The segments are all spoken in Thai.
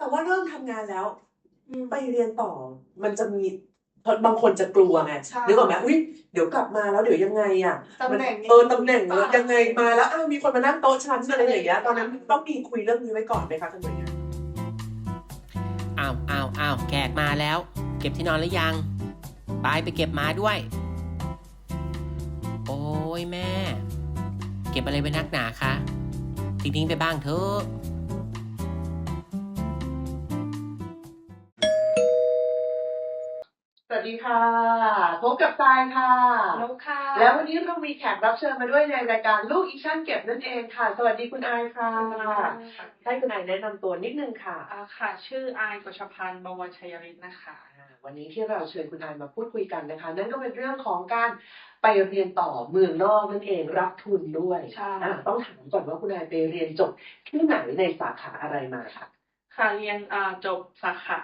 แต่ว่าเริ่มทำงานแล้วอืมไปเรียนต่อ มันจะมีเพราะบางคนจะกลัวไงใช่นึกออกไหมอุ้ยเดี๋ยวกลับมาแล้วเดี๋ยวยังไงอะตำแหน่งมันเออตำแหน่งเออยังไงมาแล้วอ้าวมีคนมานั่งโต๊ะฉันอะไรอย่างเงี้ยตอนนั้นต้องมีคุยเรื่องนี้ไว้ก่อนไหมคะท่านหน่วยงานอ้าวอ้าวอ้าวแขกมาแล้ว เก็บที่นอนหรือยังไปไปเก็บมาด้วย โอ้ยแม่ เก็บอะไรไปนักหนาคะทิ้งๆไปบ้างเถอะ สวัสดีค่ะ พบกับทรายค่ะนกค่ะ แล้ววันนี้เรามีแขกรับเชิญมาด้วยในรายการลูกอีชั่นเก็บนั่นเองค่ะ สวัสดีคุณอายค่ะให้คุณอายแนะนำตัวนิดนึงค่ะอ่าค่ะ ชื่ออายกฤชพันธ์บวรชัยฤทธิ์นะคะอ่าวันนี้ที่เราเชิญคุณอายมาพูดคุยกันนะคะ นั่นก็เป็นเรื่องของการไปเรียนต่อเมืองนอกนั่นเองรับทุนด้วยใช่อ่าต้องถามก่อนว่าคุณอายไปเรียนจบที่ไหนในสาขาอะไรมาค่ะ ค่ะเรียนจบสาขา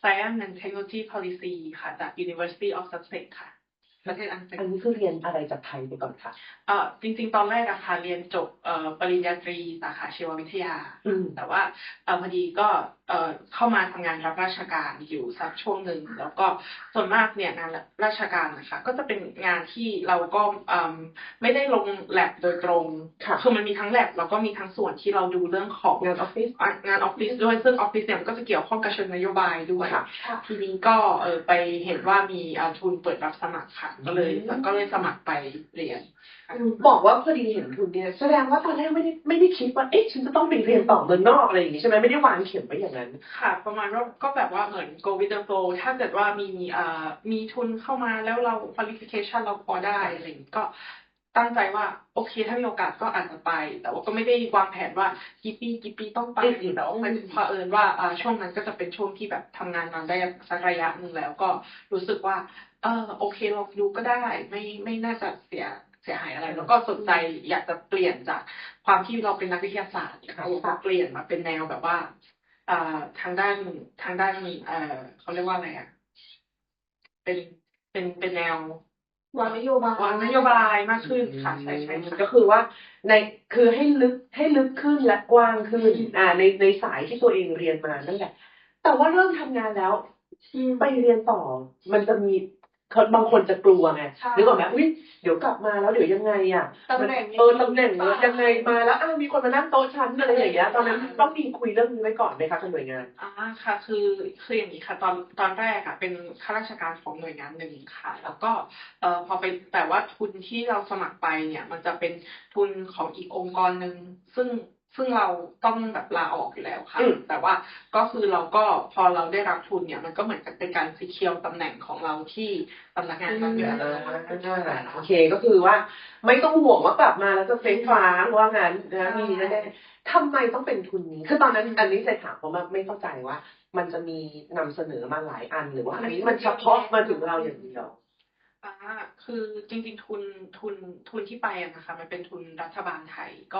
Science and Technology Policy ค่ะ จาก University of Sussex ค่ะ ประเทศอังกฤษอันนี้คือเรียนอะไรจากไทยไปก่อนค่ะเอ่อจริง ๆ ตอนแรกอะค่ะเรียนจบเอ่อปริญญาตรีสาขาชีววิทยาอืมแต่ว่าเอ่อพอดีก็เอ่อเข้ามาทำงานรับราชการอยู่สักช่วงหนึ่งแล้วก็ส่วนมากเนี่ยงานราชการนะคะก็จะเป็นงานที่เราก็เอิ่มไม่ได้ลงแลบโดยตรงค่ะคือมันมีทั้งแลบแล้วก็มีทั้งส่วนที่เราดูเรื่องของงานออฟฟิศอะงานออฟฟิศด้วยซึ่งออฟฟิศเนี่ยมันก็จะเกี่ยวข้องกับเชิงนโยบายด้วยค่ะทีนี้ก็เออไปเห็นว่ามีอ่าทุนเปิดรับสมัครค่ะก็เลยอืมก็เลยสมัครไปเรียนบอกว่าพอดีเห็นทุนเนี่ยแสดงว่าตอนแรกไม่ได้ไม่ได้คิดว่าเอ๊ะฉันจะต้องไปเรียนต่อเมืองนอกอะไรอย่างงี้ใช่ไหมไม่ได้วางเข็มไว้อย่างนั้น ค่ะ ประมาณว่าก็แบบว่าเหมือน go with the flow ถ้าเกิดว่ามีเอ่อมีทุนเข้ามาแล้วเรา qualification เราพอได้อะไรอย่างนี้ก็ตั้งใจว่าโอเคถ้ามีโอกาสก็อาจจะไป แต่ว่าก็ไม่ได้วางแผนว่ากี่ปีกี่ปีต้องไปอืมแต่ว่าพอเผอิญว่าอ่าช่วงนั้นก็จะเป็นช่วงที่แบบทำงานมาได้สักระยะหนึ่งแล้วก็รู้สึกว่า เออโอเคเราดูก็ได้ไม่ไม่น่าจะเสียเสียหายอะไร แล้วก็สนใจอยากจะเปลี่ยนจากความที่เราเป็นนักวิทยาศาสตร์เนี่ยค่ะเราก็เปลี่ยนมาเป็นแนวแบบว่าอ่าทางด้านทางด้านเอ่อเขาเรียกว่าอะไรอะเป็นเป็นเป็นแนววางนโยบายวางนโยบายมากขึ้นค่ะใช่ใช่ใช่ก็คือว่าในคือให้ลึกให้ลึกขึ้นและกว้างขึ้น อ่า ในในสายที่ตัวเองเรียนมานั่นแหละแต่ว่าเริ่มทำงานแล้วไปเรียนต่อ มันจะมีคน บางคนจะกลัวไงใช่นึกออกไหมอุ้ยเดี๋ยวกลับมาแล้วเดี๋ยวยังไงอะตำแหน่งเออตำแหน่งยังไงมาแล้วอ้าวมีคนมานั่งโต๊ะฉันอะไรอย่างเงี้ยตอนนั้นต้องมีคุยเรื่องนี้ไว้ก่อนไหมคะทางหน่วยงานอ่าค่ะ คือคืออย่างนี้ค่ะ ตอนตอนแรกอะเป็นข้าราชการของหน่วยงานหนึ่งค่ะ แล้วก็เอ่อพอไปแต่ว่าทุนที่เราสมัครไปเนี่ย มันจะเป็นทุนของอีกองค์กรหนึ่งซึ่ง ซึ่งเราต้องแบบลาออกอยู่แล้วค่ะอืมแต่ว่าก็คือเราก็พอเราได้รับทุนเนี่ย มันก็เหมือนกับเป็นการซีเคียวตำแหน่งของเราที่สำนักงานนั้นอยู่แล้วโอเคก็คือว่า ไม่ต้องห่วงว่ากลับมาแล้วจะเฟ้งฟ้างว่างั้นนะมีแน่ๆทำไมต้องเป็นทุนนี้ คือตอนนั้นอันนี้ใจถามเพราะว่าไม่เข้าใจว่า มันจะมีนำเสนอมาหลายอันหรือว่าอันนี้มันเฉพาะมาถึงเราอย่างเดียว อ่าคือจริงๆ ทุนทุนทุนที่ไปอะนะคะ มันเป็นทุนรัฐบาลไทย ก็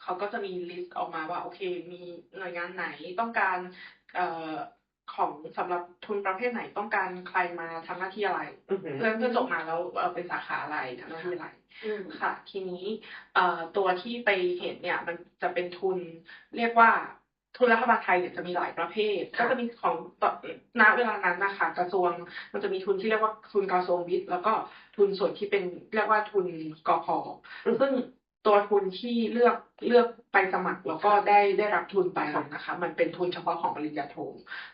เขาก็จะมีลิสต์ออกมาว่า โอเค มีหน่วยงานไหนต้องการเอ่อของสำหรับทุนประเภทไหนต้องการใครมาทำหน้าที่อะไร อือหือเพื่อเพื่อจบมาแล้วเอ่อเป็นสาขาอะไรทำหน้าที่อะไร อืมค่ะ ทีนี้เอ่อตัวที่ไปเห็นเนี่ย มันจะเป็นทุนเรียกว่า ทุนรัฐบาลไทยเนี่ยจะมีหลายประเภทค่ะก็จะมีของตณเวลานั้นนะคะกระทรวงมันจะมีทุนที่เรียกว่าทุนกระทรวงวิทย์แล้วก็ทุนส่วนที่เป็นเรียกว่าทุนกพซึ่ง ตัวทุนที่เลือกเลือกไปสมัครแล้วก็ได้ได้รับทุนไปนะคะ มันเป็นทุนเฉพาะของปริญญาโท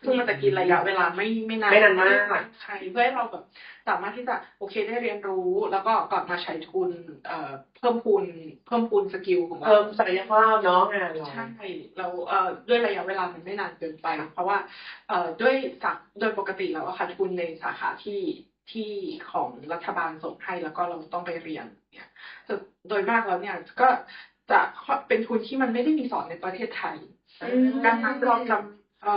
ซึ่งมันจะกินระยะเวลาไม่ไม่นานไม่นานมากใช่เพื่อให้เราแบบสามารถที่จะโอเคได้เรียนรู้ แล้วก็กลับมาใช้ทุนเอ่อเพิ่มพูนเพิ่มพูนสกิลของเราเพิ่มศักยภาพเนาะงานเราใช่เราเอ่อด้วยระยะเวลามันไม่นานเกินไป เพราะว่าเอ่อด้วยสักโดยปกติแล้วอะค่ะทุนในสาขาที่ ที่ของรัฐบาลส่งให้แล้วก็เราต้องไปเรียนเนี่ยแต่โดยมากแล้วเนี่ยก็จะเป็นทุนที่มันไม่ได้มีสอนในประเทศไทยอืมดังนั้นเราจะเอ่อ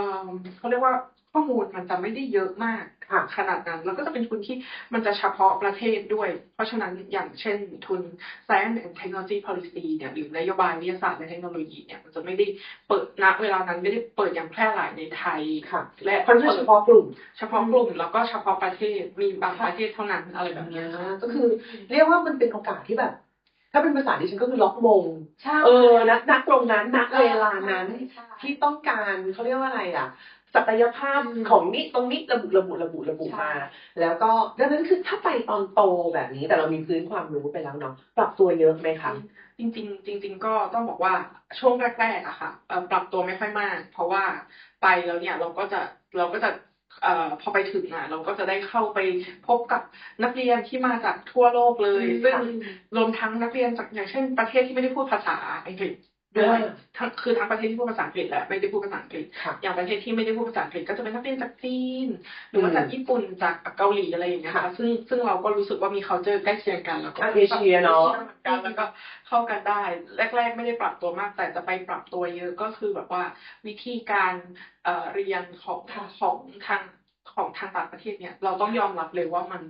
เขาเรียกว่าข้อมูลมันจะไม่ได้เยอะมากค่ะ ขนาดนั้นแล้วก็จะเป็นทุนที่มันจะเฉพาะประเทศด้วย เพราะฉะนั้นอย่างเช่นทุน Science and Technology Policy เนี่ยหรือนโยบายวิทยาศาสตร์และเทคโนโลยีเนี่ยมันจะไม่ได้เปิดณเวลานั้นไม่ได้เปิดอย่างแพร่หลายในไทยค่ะ และค่อนข้างเฉพาะกลุ่ม เฉพาะกลุ่มแล้วก็เฉพาะประเทศมีบางประเทศเท่านั้นอะไรแบบเนี้ยค่ะก็คือ เรียกว่ามันเป็นโอกาสที่แบบถ้าเป็นภาษาดิฉันก็คือล็อกมงใช่เออนักนักตรงนั้นนักเวลานั้นใช่ที่ต้องการเขาเรียกว่าอะไรอะ ศักยภาพอืมของนี้ตรงนี้ระบุระบุระบุระบุใช่มา แล้วก็ดังนั้นคือถ้าไปตอนโตแบบนี้แต่เรามีพื้นความรู้ไปแล้วเนาะปรับตัวเยอะไหมคะจริงๆจริง ๆ ก็ต้องบอกว่าช่วงแรกๆอะค่ะเอ่อปรับตัวไม่ค่อยมาก เพราะว่าไปแล้วเนี่ยเราก็จะเราก็จะเอ่อพอไปถึงอะเราก็จะได้เข้าไปพบกับนักเรียนที่มาจากทั่วโลกเลยอืมซึ่งค่ะรวมทั้งนักเรียนจากอย่างเช่น ประเทศที่ไม่ได้พูดภาษาอังกฤษ ด้วยอ่าทั้งคือทั้งประเทศที่พูดภาษาอังกฤษและไม่ได้พูดภาษาอังกฤษค่ะอย่างประเทศที่ไม่ได้พูดภาษาอังกฤษก็จะเป็นนักเรียนจากจีน หรือว่าจากญี่ปุ่นจากเกาหลีอะไรอย่างเงี้ยค่ะค่ะซึ่งซึ่งเราก็รู้สึกว่ามี culture ใกล้เคียงกันแล้วก็อะเอเชียเนอะเหมือนกันแล้วก็เข้ากันได้ แรก ๆ ไม่ได้ปรับตัวมาก แต่จะไปปรับตัวเยอะก็คือแบบว่าวิธีการเอ่อเรียนของค่ะของทางของทางต่างประเทศเนี่ย เราต้องยอมรับเลยว่ามัน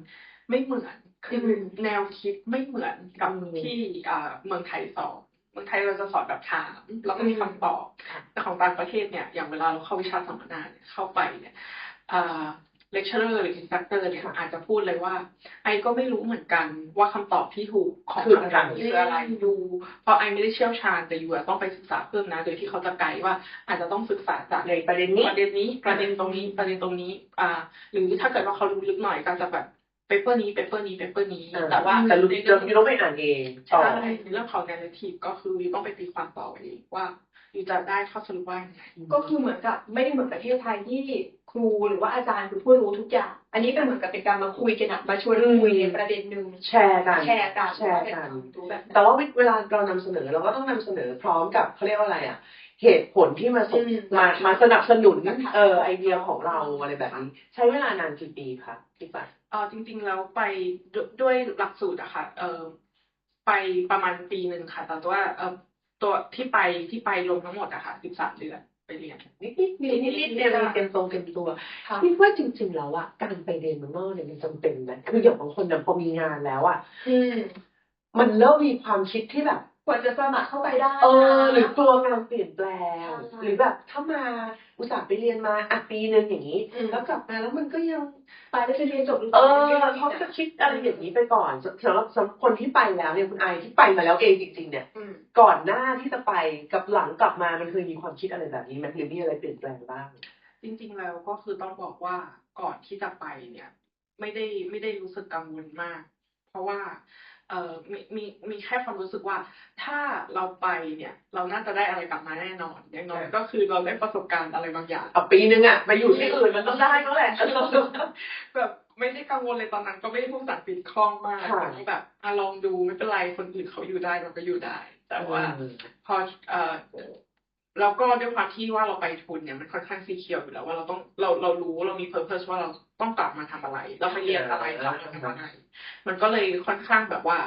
ไม่เหมือนคืออมแนวคิดไม่เหมือนกับอืมที่อ่าเมืองไทยสอน เมืองไทยเราจะสอนแบบถาม แล้วก็มีคำตอบค่ะแต่ของต่างประเทศเนี่ย อย่างเวลาเราเข้าวิชาสัมมนาเนี่ยเข้าไปเนี่ยอ่าเลคเชอร์หรืออินสตัคเตอร์เนี่ยค่ะอาจจะพูดเลยว่า ไอก็ไม่รู้เหมือนกันว่าคำตอบที่ถูกของคือคำอะไรถามนี้คืออะไรดูเพราะไอไม่ได้เชี่ยวชาญแต่อยู่อะต้องไปศึกษาเพิ่มนะ โดยที่เขาจะไกด์ว่า อาจจะต้องศึกษาจากในประเด็นนี้ประเด็นนี้ ประเด็นตรงนี้ประเด็นตรงนี้ อ่า หรือถ้าเกิดว่าเขารู้ลึกหน่อยก็จะแบบ เปเปอร์นี้เปเปอร์นี้เปเปอร์นี้อ่าแต่ว่าแต่รู้ในเราเรื่องอยู่ต้องไปอ่านเองต่อใช่ในเรื่องของ narrative ก็คืออยู่ต้องไปตีความต่อเองว่าอยู่จะได้ข้อสรุปว่ายังไงก็คือเหมือนกับไม่ได้เหมือนประเทศไทยที่ครูหรือว่าอาจารย์คือผู้รู้ทุกอย่าง อันนี้เป็นเหมือนกับเป็นการมาคุยกันอะมาชวนคุยในประเด็นหนึ่งแชร์กันแชร์กันแชร์กันรู้แบบนั้นแต่ว่าเวลาเรานำเสนอเราก็ต้องนำเสนอพร้อมกับเขาเรียกว่าอะไรอะเหตุผลที่มาส่งอืมมามาสนับสนุนนะคะเออไอเดียของเราอะไรแบบนี้ ใช้เวลานานกี่ปีคะพี่ปัด เออจริง ๆ แล้วไปดด้วยหลักสูตรอะค่ะ เออไปประมาณปีหนึ่งค่ะ แต่ว่าเออตัวที่ไปที่ไปรวมทั้งหมดอะค่ะสิบสามเดือนไปเรียนนิดนิดนิดนิดนิดเดียวเต็มตรงเต็มตัวค่ะคิดว่าจริง ๆ แล้วอะการไปเรียนเมืองนอกเนี่ยมันจำเป็นไหมคืออย่างบางคนเนี่ยพอมีงานแล้วอะอืมมันเริ่มมีความคิดที่แบบ กว่าจะสมัครเข้าไปได้เออ หรือกลัวการเปลี่ยนแปลงใช่หรือแบบถ้ามาอุตส่าห์ไปเรียนมาอะปีหนึ่งอย่างนี้อืมแล้วกลับมาแล้วมันก็ยังไปแล้วจะเรียนจบหรือเอปล่อเขาจะคิดอะไรอย่างนี้ไปก่อนสำหรับสำหรับคนที่ไปแล้วเนี่ยคุณไอที่ไปมาแล้วเองจริง ๆ เนี่ยอืมก่อนหน้าที่จะไปกับหลังกลับมามันเคยมีความคิดอะไรแบบนี้ไหมหรือมีอะไรเปลี่ยนแปลงบ้าง จริง ๆ แล้วก็คือต้องบอกว่าก่อนที่จะไปเนี่ย ไม่ได้ไม่ได้รู้สึกกังวลมาก เพราะว่า เอ่อมีมีมีแค่ความรู้สึกว่า ถ้าเราไปเนี่ย เราน่าจะได้อะไรกลับมาแน่นอน อย่างน้อยก็คือเราได้ประสบการณ์อะไรบางอย่างเอาปีนึงอะไปอยู่ที่อื่นมันต้องได้แล้วแหละแบบไม่ได้กังวลเลยตอนนั้น ก็ไม่ได้พูดภาษาอังกฤษคล่องมากค่ะแต่ก็แบบอะลองดูไม่เป็นไรคนอื่นเขาอยู่ได้เราก็อยู่ได้ แต่ว่า พอเอ่อ แล้วก็ด้วยความที่ว่าเราไปทุนเนี่ยมันค่อนข้างซีเคียวอยู่แล้วว่าเราต้องเราเรารู้เรามีเพอร์เพสว่าเราต้องกลับมาทำอะไร เราไปเรียนอะไรกลับมาทำอะไร มันก็เลยค่อนข้างแบบว่า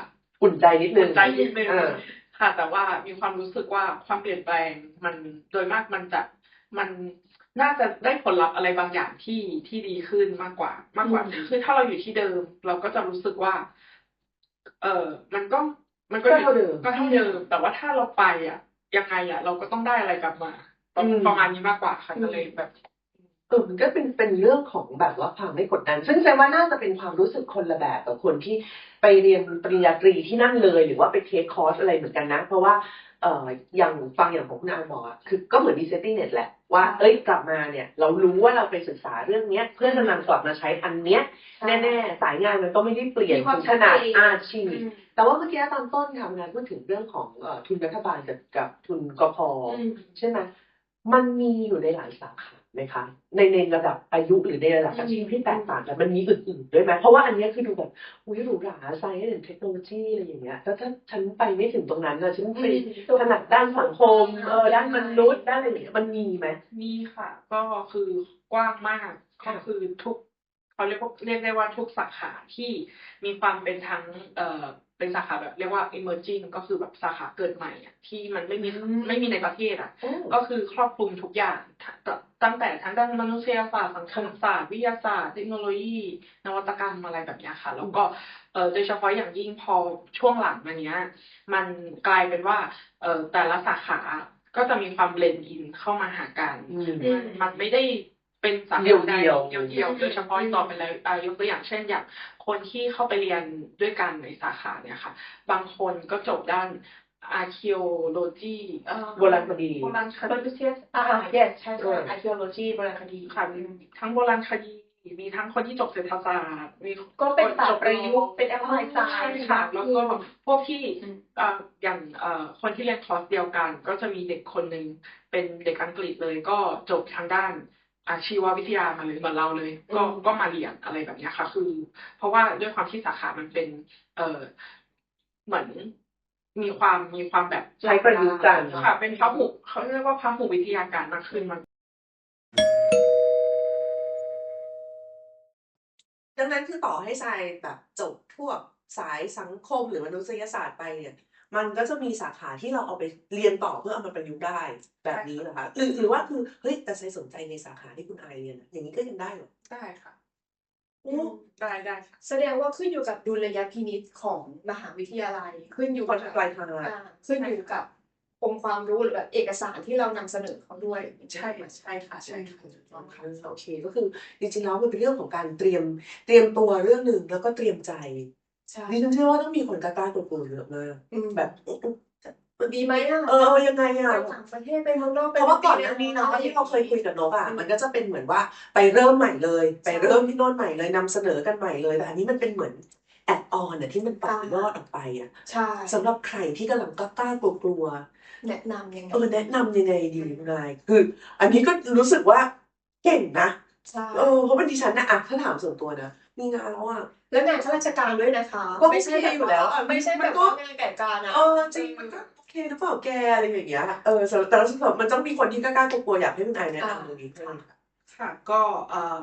อุ่นใจนิดนึงใจนิดนึงเออค่ะ แต่ว่ามีความรู้สึกว่าความเปลี่ยนแปลงมันโดยมากมันจะมันน่าจะได้ผลลัพธ์อะไรบางอย่างที่ที่ดีขึ้นมากกว่ามากกว่าอืมคือถ้าเราอยู่ที่เดิม เราก็จะรู้สึกว่า เออมันก็มันก็ก็เท่าเดิมก็เท่าเดิมแต่ว่าถ้าเราไปอะ ยังไงอะ เราก็ต้องได้อะไรกลับมาอืมประมาณนี้มากกว่าค่ะก็เลยแบบเออมันก็เป็นเป็นเรื่องของแบบว่าความไม่กดดัน ซึ่งแสดงว่าน่าจะเป็นความรู้สึกคนละแบบกับคนที่ไปเรียนปริญญาตรีที่นั่นเลย หรือว่าไปเทคคอร์สอะไรเหมือนกันนะ เพราะว่า เอ่ออย่างฟังอย่างของคุณอาบอกอะคือก็เหมือนดีเซตติ้งเน็ตแหละว่าเอ้ยกลับมาเนี่ย เรารู้ว่าเราไปศึกษาเรื่องเนี้ย เพื่อจะนำกลับมาใช้อันเนี้ย แน่ๆ สายงานมันก็ไม่ได้เปลี่ยนมีความถึงขนาดชัดเจน อาชีพอืมแต่ว่าเมื่อกี้ตอนต้นค่ะงานพูดถึงเรื่องของเอ่อทุนรัฐบาลกับกับทุนกพ อืม ใช่ไหมมันมีอยู่ในหลายสาขา ไหมคะ ในในระดับอายุหรือในระดับอาชีพที่แตกต่างกันมันมีอื่นๆด้วยไหมเพราะว่าอันเนี้ยคือดูแบบอุ้ยหรูหราไซเอนเทคโนโลยีอะไรอย่างเงี้ยแล้วถ้าฉันไปไม่ถึงตรงนั้นนะฉันไปถนัดด้านสังคมเออด้านมนุษย์ด้านอะไรอย่างเงี้ยมันมีไหมมีค่ะ ก็คือกว้างมากค่ะก็คือทุกเขาเรียกว่าเรียกได้ว่าทุกสาขาที่มีความเป็นทั้งเอ่อ เป็นสาขาแบบเรียกว่า emerging ก็คือแบบสาขาเกิดใหม่อะที่มันไม่มีอืมไม่มีในประเทศอะโอ้ก็คือครอบคลุมทุกอย่างทั้งตั้งแต่ทั้งด้านมนุษยศาสตร์สังคมศาสตร์วิทยาศาสตร์เทคโนโลยี นวัตกรรมอะไรแบบเนี้ยค่ะ แล้วก็เอ่อโดยเฉพาะอย่างยิ่งพอช่วงหลังมาเนี้ย มันกลายเป็นว่าเอ่อแต่ละสาขาก็จะมีความเบลนด์อินเข้ามาหากันอืมอืมมันไม่ได้ เป็นสาเดี่ขายวๆเดียวๆโดยเฉพาะต่อไปเลยอ่ายกตัวอย่างเช่นอย่างคนที่เข้าไปเรียนด้วยกันในสาขาเนี่ยค่ะ บางคนก็จบด้าน archaeology เอ่อโบราณคดี โบราณคคอนดีเฟิร์สอ่า yes ใช่เอใช่อ archaeology โบราณคดีค่ะมีทั้งโบราณคดี มีทั้งคนที่จบเศรษฐศาสตร์มีก็เป็นศาสตจร์ประยุกต์เป็น applied ใช่ science ค่ะแล้วก็พวกที่อืมเอ่ออย่างเอ่อคนที่เรียนคอร์สเดียวกัน ก็จะมีเด็กคนหนึ่งเป็นเด็กอังกฤษเลยก็จบทางด้าน อาชีววิทยามาเลยเหมือนเราเลย ก็อืมก็มาเรียนอะไรแบบเนี้ยค่ะ คือ เพราะว่าด้วยความที่สาขามันเป็น เอ่อเหมือนมีความมีความแบบใช้ประยุกต์กันค่ะเป็นพหุเขาเรียกว่าพหุวิทยาการมากขึ้นมันดังนั้นคือต่อให้ทรายแบบจบพวกสายสังคมหรือมนุษยศาสตร์ไปเนี่ย มันก็จะมีสาขาที่เราเอาไปเรียนต่อเพื่อเอามาประยุกต์ได้แบบนี้เหรอคะหรือหรือว่าคือเฮ้ยแต่ทรายสนใจในสาขาที่คุณอายเรียนอะอย่างนี้ก็ยังได้เหรอได้ค่ะโอ้ได้ได้ค่ะ แสดงว่าขึ้นอยู่กับดุลยพินิจของมหาวิทยาลัย ขึ้นอยู่คกับนปลายทางอ่าขึ้นอยู่กับองค์ความรู้หรือแบบเอกสารที่เรานำเสนอเขาด้วยใช่ค่ะใช่ค่ะใช่ค่ะถูกต้องค่ะโอเคก็คือจริงๆแล้วมันเป็นเรื่องของการเตรียมเตรียมตัวเรื่องหนึ่งแล้วก็เตรียมใจใช่ ดิฉันเชื่อว่าต้องมีคนกล้าๆตัวๆเยอะมากอืม แบบดีไหมอะเออเออยังไงไปอะ ต่างประเทศไปเมืองนอกไปเพราะว่าก่อนหน้านี้เนาะที่เราเคยคุยกับนกอะมันก็จะเป็นเหมือนว่าไปเริ่มใหม่เลย ไปเริ่มที่โน่นใหม่เลยนำเสนอกันใหม่เลยแต่อันนี้มันเป็นเหมือนแอดออนอะที่มันต่อยอดออกไปอะใช่สำหรับใครที่กำลังกล้าๆกลัวแนะนำยังไงๆเออแนะนำยังไงดีคุณนายคือ อันนี้ก็รู้สึกว่าเก่งนะใช่เออเพราะเป็นดิฉันนะอะถ้าถามส่วนตัวนะ มีงานแล้วอะ แล้วงานข้าราชการด้วยนะคะก็ไม่ใช่โอเคอยู่แล้วอะไม่ใช่มัแบนบก็ว่างานแก่การนะเออจริงมันก็โอเคหรือเปล่าแกอะไรอย่างเงี้ยเออสำหรับแต่สำหรับมันต้องมีคนที่กล้าๆกลัวๆอยากให้คุณนายแนะนำตรงนี้เพิ่มค่ะค่ะ ก็เอ่อ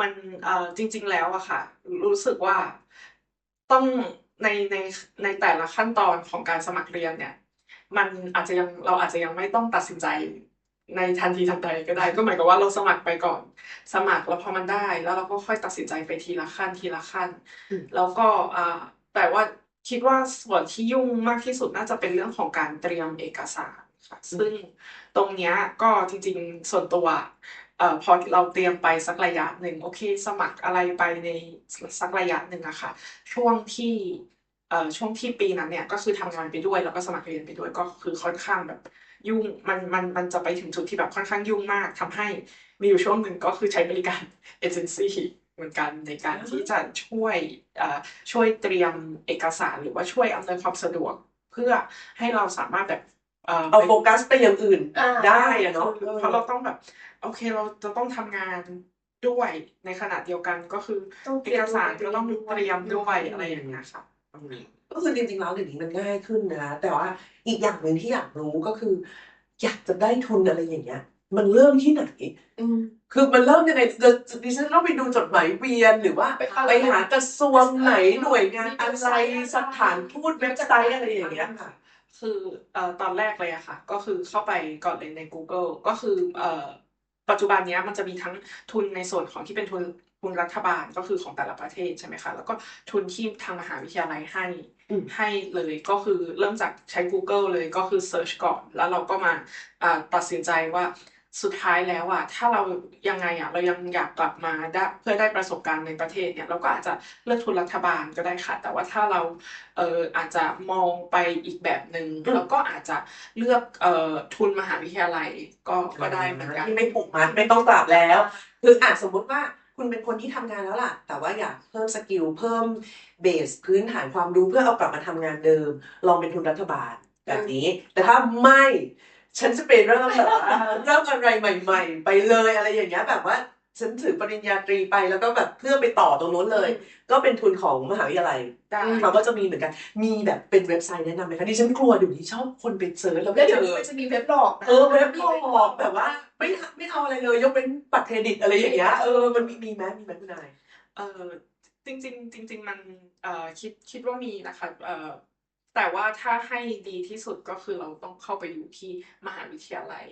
มันเอ่อจริง ๆ แล้วอะค่ะ รู้สึกว่าต้องในในในแต่ละขั้นตอนของการสมัครเรียนเนี่ย มันอาจจะยังเราอาจจะยังไม่ต้องตัดสินใจ ในทันทีทันใดก็ได้ ก็หมายกับว่าเราสมัครไปก่อน สมัครแล้วพอมันได้ แล้วเราก็ค่อยตัดสินใจไปทีละขั้นทีละขั้นอืมแล้วก็อ่าแต่ว่าคิดว่าส่วนที่ยุ่งมากที่สุดน่าจะเป็นเรื่องของการเตรียมเอกสารค่ะซึ่งตรงเนี้ยก็จริงๆส่วนตัวเอ่อพอเราเตรียมไปสักระยะหนึ่งโอเค สมัครอะไรไปในสักระยะหนึ่งอะค่ะ ช่วงที่เอ่อช่วงที่ปีนั้นเนี่ยก็คือทำงานไปด้วยแล้วก็สมัครเรียนไปด้วยก็คือค่อนข้างแบบ ยุ่งมันมันมันจะไปถึงจุดที่แบบค่อนข้างยุ่งมากทำให้มีอยู่ช่วงหนึ่งก็คือใช้บริการเอเจนซี่เหมือนกันในการที่จะช่วยเอ่อช่วยเตรียมเอกสารหรือว่าช่วยอำนวยความสะดวก เพื่อให้เราสามารถแบบเอ่อเอาไปโฟกัสไปอย่างอื่นอ่าได้อะเนาะเพราะเราต้องแบบ โอเคเราจะต้องทำงานด้วยในขณะเดียวกันก็คือต้องเตเอรียกมสารก็ต้องเตรียมด้วยอืมอะไรอย่างเงี้ยค่ะ ก็คือจริงๆแล้วเดี๋ยวนี้มันง่ายขึ้นนะแต่ว่าอีกอย่างหนึ่งที่อยากรู้ก็คือ อยากจะได้ทุนอะไรอย่างเงี้ย มันเริ่มที่ไหน อืม คือมันเริ่มยังไงเราดิฉันต้องไปดูจดหมายเวียนหรือว่าไปอะไรไปหากระทรวงไหนหน่วยงานอะไรสถานทูตเว็บไซต์อะไรอย่างเงี้ยค่ะ คือเอ่อตอนแรกเลยอะค่ะ ก็คือเข้าไปก่อนเลยใน Google ก็คือเอ่อปัจจุบันเนี้ยมันจะมีทั้งทุนในส่วนของที่เป็นทุน ทุนรัฐบาลก็คือของแต่ละประเทศใช่ไหมคะ แล้วก็ทุนที่ทางมหาวิทยาลัยให้อืมให้เลยก็คือเริ่มจากใช้ Google เลยก็คือ Search ก่อน แล้วเราก็มาอ่าตัดสินใจว่าสุดท้ายแล้วอะถ้าเรายังไงอะเรายังอยากกลับมาได้เพื่อได้ประสบการณ์ในประเทศเนี่ยเราก็อาจจะเลือกทุนรัฐบาลก็ได้ค่ะ แต่ว่าถ้าเราเอ่ออาจจะมองไปอีกแบบหนึ่งอืมแล้วก็อาจจะเลือกเอ่อทุนมหาวิทยาลัยก็ก็ได้เหมือนกันที่ไม่ผูกมัดไม่ต้องกลับแล้ว คืออาจสมมุติว่า คุณเป็นคนที่ทำงานแล้วล่ะ แต่ว่าอยากเพิ่มสกิลเพิ่มเบสพื้นฐานความรู้เพื่อเอากลับมาทำงานเดิม ลองเป็นทุนรัฐบาลแบบนี้ แต่ถ้าไม่ฉันจะไปเริ่มแบบว่าเริ่มอะไรใหม่ ๆ ไปเลยอะไรอย่างเงี้ยแบบว่า ฉันถือปริญญาตรีไปแล้วก็แบบเพื่อไปต่อตรงนู้นเลย ก็เป็นทุนของมหาวิทยาลัยได้เราก็จะมีเหมือนกัน มีแบบเป็นเว็บไซต์แนะนำไหมคะดิฉันกลัวเดี๋ยวนี้ชอบคนไปเซิร์ชแล้วแล้ไม่วเจเดี๋ยวอนี้มันจะมีเว็บหลอกนะเออเว็บหลอกแบบว่า ไม่ไม่เอาอะไรเลยยกเป็นบัตรเครดิตอะไรอย่างเงี้ยเออมันมีมีไหมมีไหมคุณนายเออจริงๆจริง ๆ มันเอ่อคิดคิดว่ามีนะคะเอ่อแต่ว่าถ้าให้ดีที่สุดก็คือเราต้องเข้าไปอยู่ที่มหาวิทยาลัย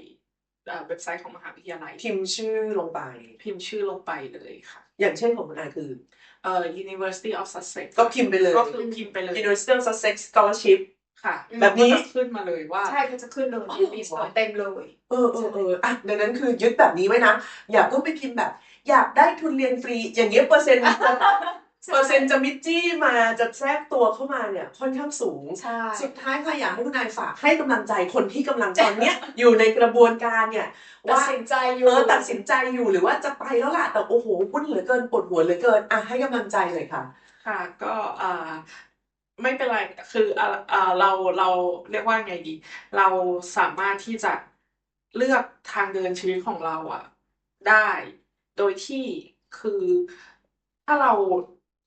เอ่อเว็บไซต์ของมหาวิทยาลัย พิมพ์ชื่อลงไป พิมพ์ชื่อลงไปเลยค่ะ อย่างเช่นของคุณนายคือเอ่อ University of Sussex ก็พิมพ์ไปเลย ก็คือพิมพ์ไปเลย University of Sussex Scholarship ค่ะ แบบนี้ก็จะขึ้นมาเลยว่า ใช่เขาจะขึ้นเลยลิสต์เต็มเลย เออเออเอออะดังนั้นคือยึดแบบนี้ไว้นะ อย่าเพิ่งไปพิมพ์แบบ อยากได้ทุนเรียนฟรี อย่างเงี้ยเปอร์เซ็นต์ เปอร์เซ็นต์จะมิจจี้มาจะแทรกตัวเข้ามาเนี่ยค่อนข้างสูง ใช่ สุดท้ายค่ะอยากให้คุณนายฝากให้กำลังใจคนที่กำลังตอนเนี้ย อยู่ในกระบวนการเนี่ยตัดว่าสินใจอยู่ เออตัดสินใจอยู่หรือว่าจะไปแล้วล่ะแต่โอ้โหวุ่นเหลือเกินปวดหัวเหลือเกินอะให้กำลังใจเลยค่ะ ค่ะก็อ่าไม่เป็นไรคืออ่าอ่าเราเราเรียกว่าไงดี เราสามารถที่จะเลือกทางเดินชีวิตของเราอะได้ โดยที่คือถ้าเรา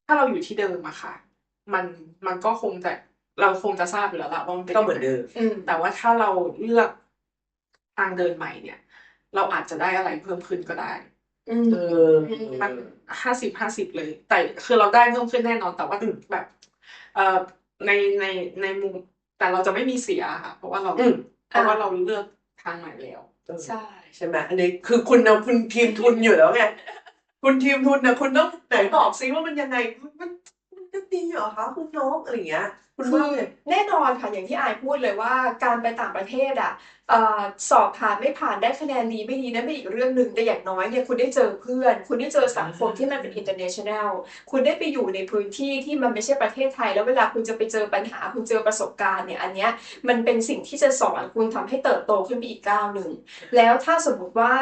ถ้าเราอยู่ที่เดิมอะค่ะ มันมันก็คงจะเราคงจะทราบอยู่แล้วละว่ามันเป็นก็เหมือนเดิมอืมแต่ว่าถ้าเราเลือกทางเดินใหม่เนี่ย เราอาจจะได้อะไรเพิ่มขึ้นก็ได้อืมเออมันห้าสิบห้าสิบเลย แต่คือเราได้เพิ่มขึ้นแน่นอนแต่ว่าอืมแบบ เอ่อในในในมุมแต่เราจะไม่มีเสียค่ะ เพราะว่าเราอืมเพราะว่าเราเลือกทางใหม่แล้วใช่ใช่ไหมอันนี้คือคุณนะคุณทีมทุนอยู่แล้วไง คุณทีมทุนนะคุณต้องไหนบอกซิว่ามันยังไงมันมันจะดีเหรอคะคุณน้องอะไรอย่างเงี้ยคุณคืว่าอไงแน่นอนค่ะอย่างที่อายพูดเลยว่าการไปต่างประเทศอะเอ่อสอบผ่านไม่ผ่านได้คะแนนดีไม่ดีนั่นเป็นอีกเรื่องหนึ่งแต่อย่างน้อยเนี่ยคุณได้เจอเพื่อน คุณได้เจอสังคมที่มันเป็น international คุณได้ไปอยู่ในพื้นที่ที่มันไม่ใช่ประเทศไทย แล้วเวลาคุณจะไปเจอปัญหาคุณเจอประสบการณ์เนี่ยอันเนี้ยมันเป็นสิ่งที่จะสอนคุณทำให้เติบโตขึ้นไปอีกก้าวหนึ่งแล้วถ้าสมมุติว่า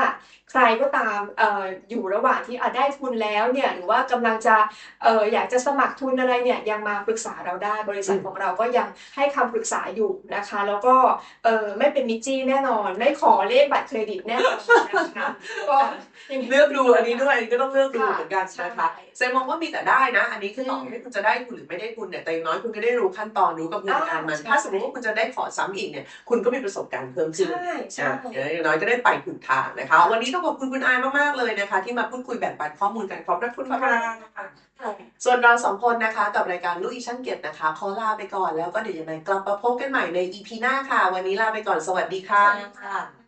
ใครก็ตามเอ่ออยู่ระหว่างที่อะได้ทุนแล้วเนี่ยหรือว่ากำลังจะเอ่ออยากจะสมัครทุนอะไรเนี่ยยังมาปรึกษาเราได้บริษัทอืมของเราก็ยังให้คำปรึกษาอยู่นะคะ แล้วก็เอ่อไม่เป็นมิจจี้แน่นอน ไม่ขอเลขบัตรเครดิตแน่นอนนะคะก็ยังเลือกดูอันนี้ด้วยอันนี้ก็ต้องเลือกดูค่ะเหมือนกันนะคะใช่เซมองว่ามีแต่ได้นะ อันนี้คือต่ออืมให้คุณจะได้ทุนหรือไม่ได้ทุนเนี่ยแต่อย่างน้อยคุณก็ได้รู้ขั้นตอนรู้กระบวนการมันอ่าใช่ถ้าสมมติว่าคุณจะได้ขอซ้ำอีกเนี่ยคุณก็มีประสบการณ์เพิ่มขึ้นใช่ใช่อะอย่างน้อยก็ได้ไปถูกทางนะคะ วันนี้ต้องขอบคุณคุณอายมากๆเลยนะคะ ที่มาพูดคุยแบ่งปันข้อมูลกันขอบพระคุณค่ะส่วนเราสองคนนะคะกับรายการลูกอีช่างเก็บนะคะขอลาไปก่อนแล้วก็เดี๋ยวยังไงกลับมาพบกันใหม่ใน EP หน้าค่ะ วันนี้ลาไปก่อนสวัสดีค่ะ ค่ะ